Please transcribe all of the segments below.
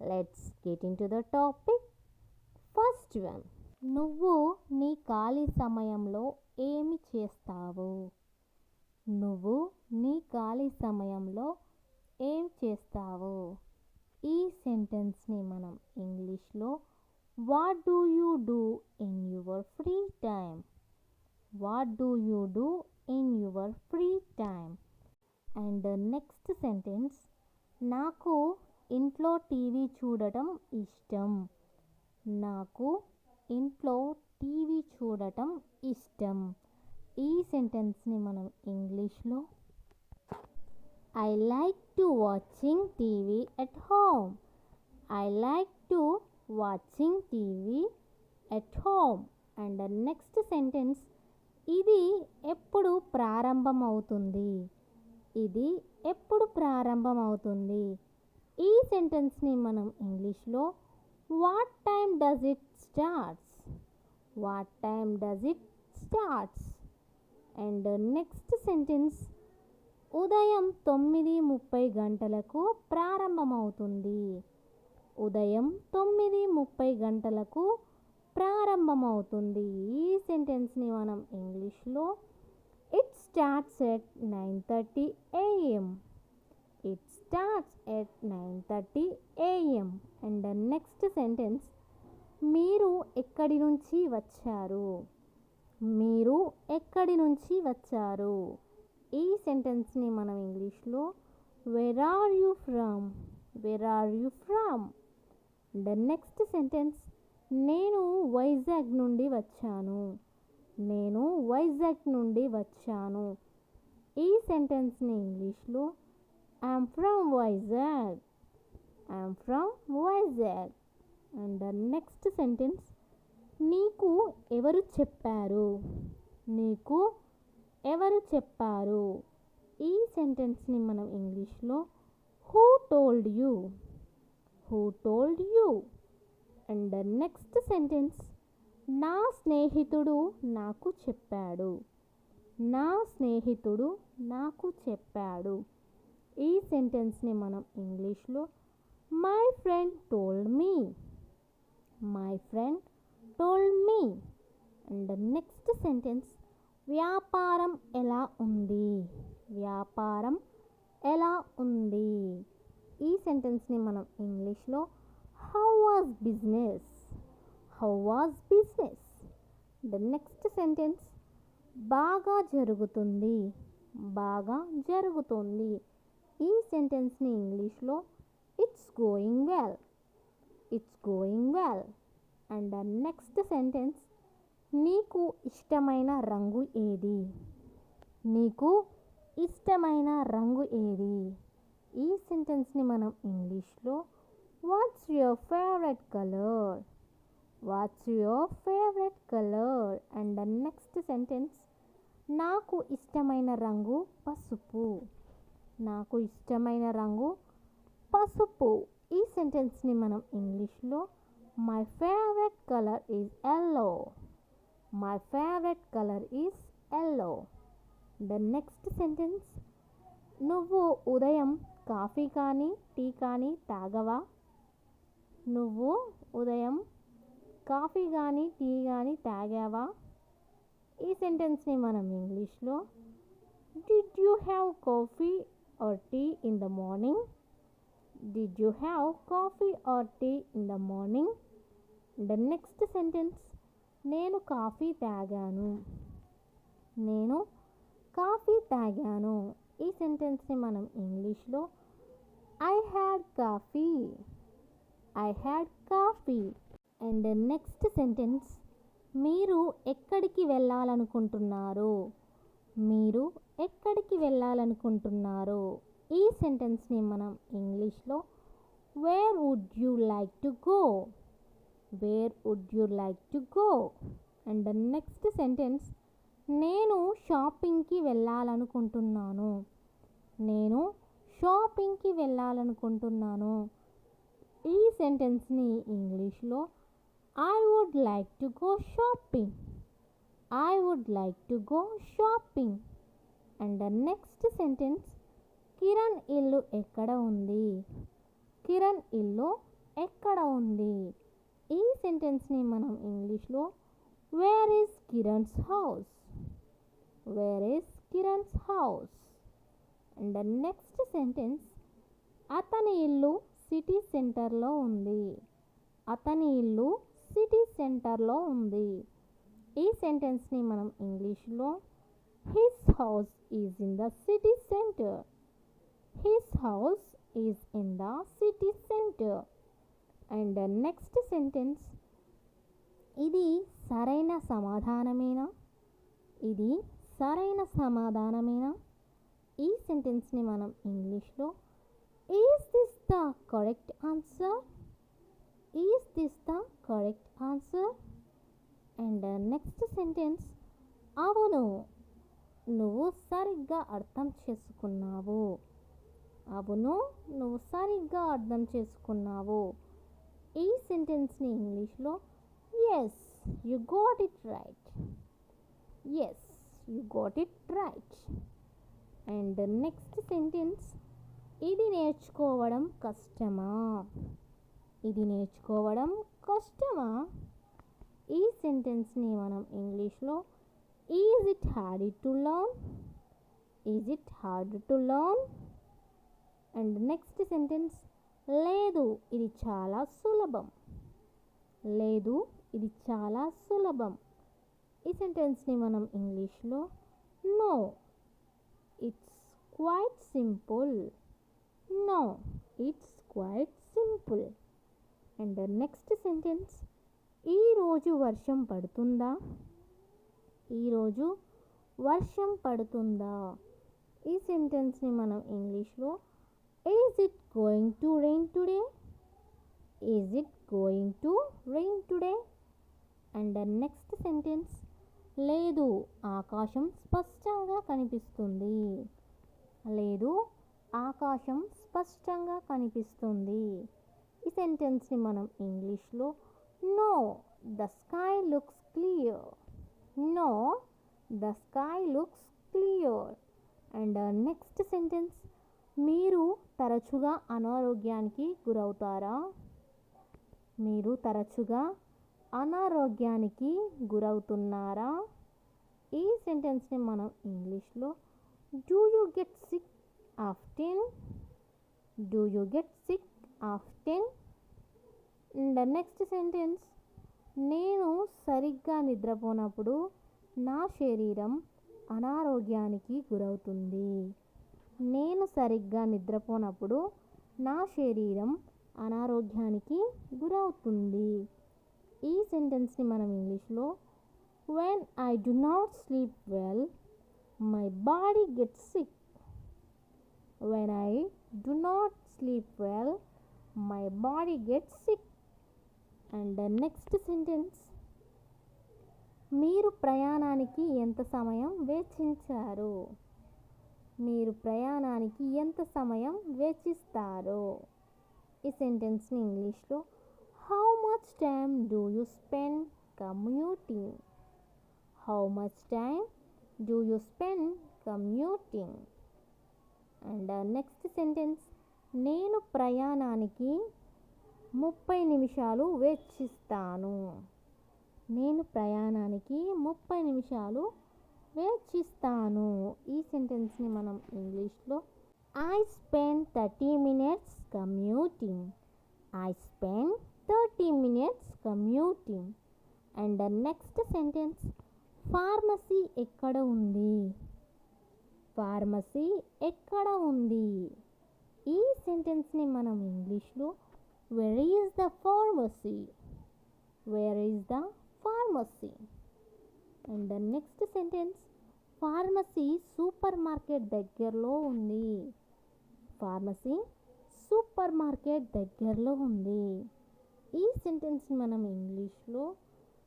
Let's get into the topic first one నువ్వు నీ ఖాళీ సమయంలో ఏమి చేస్తావు? నువ్వు నీ ఖాళీ సమయంలో ఏం చేస్తావు? ఈ సెంటెన్స్ని మనం ఇంగ్లీష్లో what do you do in your free time what do you do in your free time and next sentence నాకు ఇంట్లో టీవీ చూడటం ఇష్టం. నాకు ఇంట్లో టీవీ చూడటం ఇష్టం. ఈ సెంటెన్స్ని మనం ఇంగ్లీష్లో I like to watching TV at home. I like to watching TV at home. And next sentence ఇది ఎప్పుడు ప్రారంభమవుతుంది? ఇది ఎప్పుడు ప్రారంభమవుతుంది? ఈ సెంటెన్స్ని మనం ఇంగ్లీష్లో what time does it starts? What time does it starts? And next sentence ఉదయం తొమ్మిది ముప్పై గంటలకు ప్రారంభమవుతుంది. ఉదయం తొమ్మిది ముప్పై గంటలకు ప్రారంభమవుతుంది. ఈ సెంటెన్స్ని మనం ఇంగ్లీష్లో it starts at nine thirty AM. Starts at nine thirty AM and next sentence మీరు ఎక్కడి నుంచి వచ్చారు? మీరు ఎక్కడి నుంచి వచ్చారు? ఈ సెంటెన్స్ని మనం ఇంగ్లీష్లో where are you from where are you from the next sentence నేను వైజాగ్ నుండి వచ్చాను. నేను వైజాగ్ నుండి వచ్చాను. ఈ సెంటెన్స్ని ఇంగ్లీష్లో I'm from Vizag I'm from Vizag and next sentence నీకు ఎవరు చెప్పారు? నీకు ఎవరు చెప్పారు? ఈ సెంటెన్స్ని మనం ఇంగ్లీష్లో who told you who told you and next sentence నా స్నేహితుడు నాకు చెప్పాడు. నా స్నేహితుడు నాకు చెప్పాడు. ఈ సెంటెన్స్ని మనం ఇంగ్లీష్లో my friend told me my friend told me and next sentence వ్యాపారం ఎలా ఉంది? వ్యాపారం ఎలా ఉంది? ఈ సెంటెన్స్ని మనం ఇంగ్లీష్లో how was business? How was business? The next sentence బాగా జరుగుతుంది? బాగా జరుగుతుంది. ఈ సెంటెన్స్ని ఇంగ్లీష్లో it's going well it's going well and next sentence నీకు ఇష్టమైన రంగు ఏది? నీకు ఇష్టమైన రంగు ఏది? ఈ సెంటెన్స్ని మనం ఇంగ్లీష్లో what's your favourite colour what's your favourite colour and next sentence నాకు ఇష్టమైన రంగు పసుపు. నాకు ఇష్టమైన రంగు పసుపు. ఈ సెంటెన్స్ని మనం ఇంగ్లీష్లో my favourite colour is yellow my favourite colour is yellow the next sentence నువ్వు ఉదయం కాఫీ కానీ టీ కానీ తాగవా? నువ్వు ఉదయం కాఫీ కానీ టీ కానీ తాగావా? ఈ సెంటెన్స్ని మనం ఇంగ్లీష్లో did you have coffee or tea in the morning Did you have coffee or tea in the morning the next sentence నేను కాఫీ తాగాను. నేను కాఫీ తాగాను. ఈ సెంటెన్స్ని మనం ఇంగ్లీష్లో I had coffee I had coffee and next sentence మీరు ఎక్కడికి వెళ్ళాలనుకుంటున్నారు? మీరు ఎక్కడికి వెళ్ళాలనుకుంటున్నారు ఈ సెంటెన్స్ని మనం ఇంగ్లీష్లో where would you like to go? Where would you like to go? And next sentence నేను షాపింగ్కి వెళ్ళాలనుకుంటున్నాను. నేను షాపింగ్కి వెళ్ళాలనుకుంటున్నాను. ఈ సెంటెన్స్ని ఇంగ్లీష్లో I would like to go shopping. I would like to go shopping and next sentence Kiran ఇల్లు ఎక్కడ ఉంది? కిరణ్ ఇల్లు ఎక్కడ ఉంది? ఈ సెంటెన్స్ని మనం ఇంగ్లీష్లో where is Kiran's house where is Kiran's house and next sentence అతని ఇల్లు సిటీ సెంటర్లో ఉంది. అతని ఇల్లు సిటీ సెంటర్లో ఉంది. ఈ సెంటెన్స్ని మనం ఇంగ్లీష్లో his house is in the city centre his house is in the city centre and next sentence ఇది సరైన సమాధానమేనా? ఇది సరైన సమాధానమేనా? ఈ సెంటెన్స్ని మనం ఇంగ్లీష్లో is this the correct answer is this the correct answer and next sentence అవును నువ్వు సరిగ్గా అర్థం చేసుకున్నావు. అవును నువ్వు సరిగ్గా అర్థం చేసుకున్నావు. ఈ సెంటెన్స్ని ఇంగ్లీష్లో yes you got it right yes you got it right and next sentence ఇది నేర్చుకోవడం కష్టమా? ఇది నేర్చుకోవడం కష్టమా? ఈ సెంటెన్స్ని మనం ఇంగ్లీష్లో is it hard to learn is it hard to learn and next sentence లేదు ఇది చాలా సులభం. లేదు ఇది చాలా సులభం. ఈ సెంటెన్స్ని మనం ఇంగ్లీష్లో no it's quite simple no it's quite simple and next sentence ఈరోజు వర్షం పడుతుందా? ఈరోజు వర్షం పడుతుందా? ఈ సెంటెన్స్ని మనం ఇంగ్లీష్లో is it going to rain today is it going to rain today and next sentence లేదు ఆకాశం స్పష్టంగా కనిపిస్తుంది. లేదు ఆకాశం స్పష్టంగా కనిపిస్తుంది. ఈ సెంటెన్స్ని మనం ఇంగ్లీష్లో no the sky looks clear no the sky looks clear and next sentence మీరు తరచుగా అనారోగ్యానికి గురవుతారా? మీరు తరచుగా అనారోగ్యానికి గురవుతున్నారా? ఈ సెంటెన్స్ని మనం ఇంగ్లీష్లో do you get sick often do you get sick often and next sentence నేను సరిగ్గా నిద్రపోనప్పుడు నా శరీరం అనారోగ్యానికి గురవుతుంది. నేను సరిగ్గా నిద్రపోనప్పుడు నా శరీరం అనారోగ్యానికి గురవుతుంది. ఈ సెంటెన్స్ని మనం ఇంగ్లీష్లో when I do not sleep well my body get sick when I do not sleep well my body get sick and next sentence. మీరు ప్రయాణానికి ఎంత సమయం వెచ్చించారు? మీరు ప్రయాణానికి ఎంత సమయం వేచిస్తారు ఈ సెంటెన్స్ని ఇంగ్లీష్లో how much time do you spend commuting? How much time do you spend commuting? And next sentence నేను ప్రయాణానికి ముప్పై నిమిషాలు వెచ్చిస్తాను నేను ప్రయాణానికి ముప్పై నిమిషాలు వెచ్చిస్తాను ఈ సెంటెన్స్ని మనం ఇంగ్లీష్లో I spend thirty minutes commuting I spend thirty minutes commuting and next sentence pharmacy ఎక్కడ ఉంది? ఫార్మసీ ఎక్కడ ఉంది? ఈ సెంటెన్స్ని మనం ఇంగ్లీష్లో where is the pharmacy where is the pharmacy and next sentence pharmacy super market దగ్గరలో ఉంది. ఫార్మసీ సూపర్ మార్కెట్ దగ్గరలో ఉంది. ఈ సెంటెన్స్ మనం ఇంగ్లీష్లో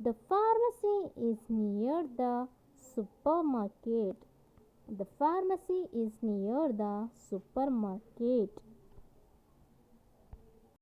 the pharmacy is near the super market the pharmacy is near the super market